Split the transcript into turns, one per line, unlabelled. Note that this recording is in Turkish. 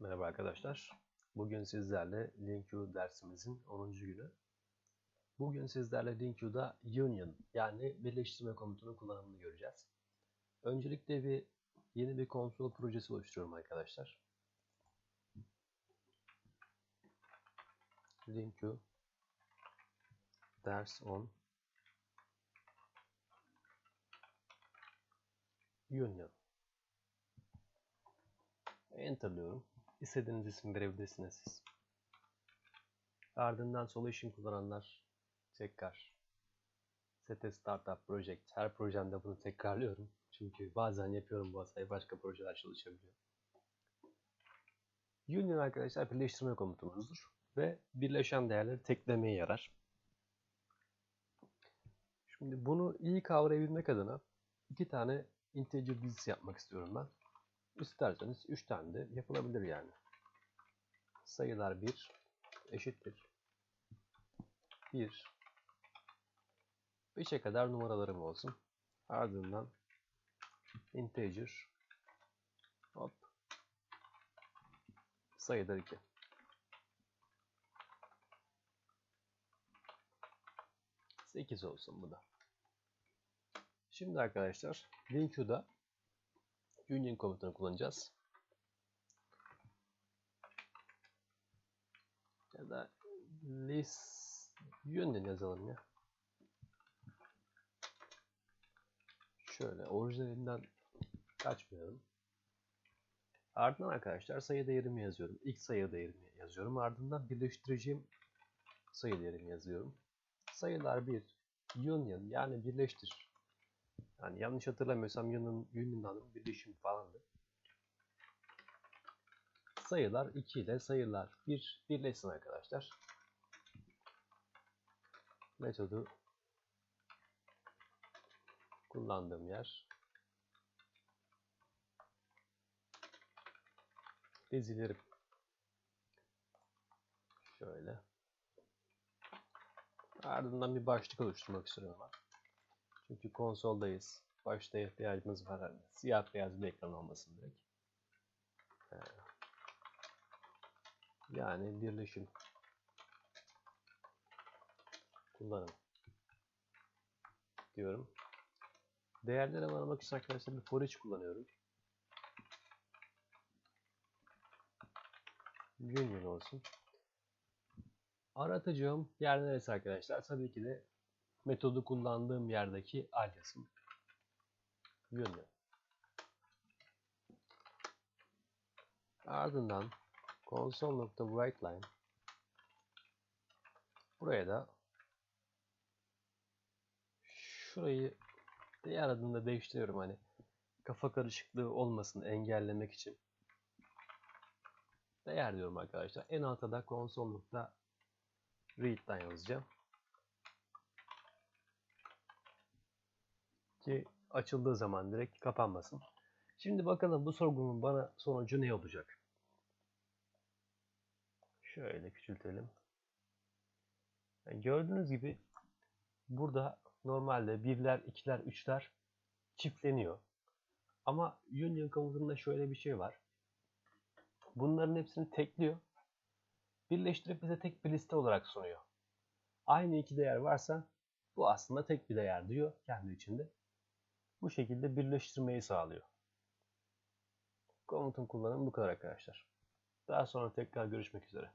Merhaba arkadaşlar. Bugün sizlerle LinkU dersimizin 10. günü. Bugün sizlerle LinkU'da union yani birleştirme komutunun kullanımını göreceğiz. Öncelikle bir yeni bir konsol projesi oluşturuyorum arkadaşlar. LinkU ders 10 union Enter'lıyorum. İstediğiniz isim verebilirsiniz siz. Ardından Solution kullananlar tekrar Sete Startup Project. Her projemde bunu tekrarlıyorum. Çünkü bazen yapıyorum bu hatayı başka projeler çalışabiliyor. Union arkadaşlar birleştirme komutumuzdur. Ve birleşen değerleri teklemeye yarar. Şimdi bunu iyi kavrayabilmek adına iki tane integer dizisi yapmak istiyorum ben. İsterseniz 3 tane de yapılabilir yani. Sayılar 1 eşittir. 1 5'e kadar numaralarım olsun. Ardından integer hop sayılar 2. Sekiz olsun bu da. Şimdi arkadaşlar LinkU'da union komutunu kullanacağız. Ya da list union yazalım ya. Şöyle orijinalinden kaçmayalım. Ardından arkadaşlar sayı değerimi yazıyorum. İlk sayı değerimi yazıyorum. Ardından birleştireceğim sayı değerimi yazıyorum. Sayılar bir union yani birleştir. Yani yanlış hatırlamıyorsam Union, Union'dan birleşim falandı. Sayılar 2 ile sayılar 1 birleşsin arkadaşlar. Metodu kullandığım yer dizilerim. Şöyle. Ardından bir başlık oluşturmak istiyorum ben. Çünkü konsoldayız. Başta ihtiyacımız var. Yani siyah beyaz bir ekran olmasın direkt. Yani birleşim kullanım diyorum. Değerleri aramak için arkadaşlar bir for kullanıyorum. Union olsun. Aratacağım yer neresi arkadaşlar? Tabii ki de metodu kullandığım yerdeki aliasım yönlü. Ardından console.writeLine buraya da şurayı değer adında değiştiriyorum hani kafa karışıklığı olmasın engellemek için. Değer diyorum arkadaşlar. En altta da console.read'den yazacağım. Ki açıldığı zaman direkt kapanmasın. Şimdi bakalım bu sorgunun bana sonucu ne olacak? Şöyle küçültelim. Yani gördüğünüz gibi burada normalde birler, ikiler, üçler çiftleniyor. Ama union komutunda şöyle bir şey var. Bunların hepsini tekliyor. Birleştirip bize tek bir liste olarak sunuyor. Aynı iki değer varsa bu aslında tek bir değer diyor kendi içinde bu şekilde birleştirmeyi sağlıyor. Komutun kullanımı bu kadar arkadaşlar. Daha sonra tekrar görüşmek üzere.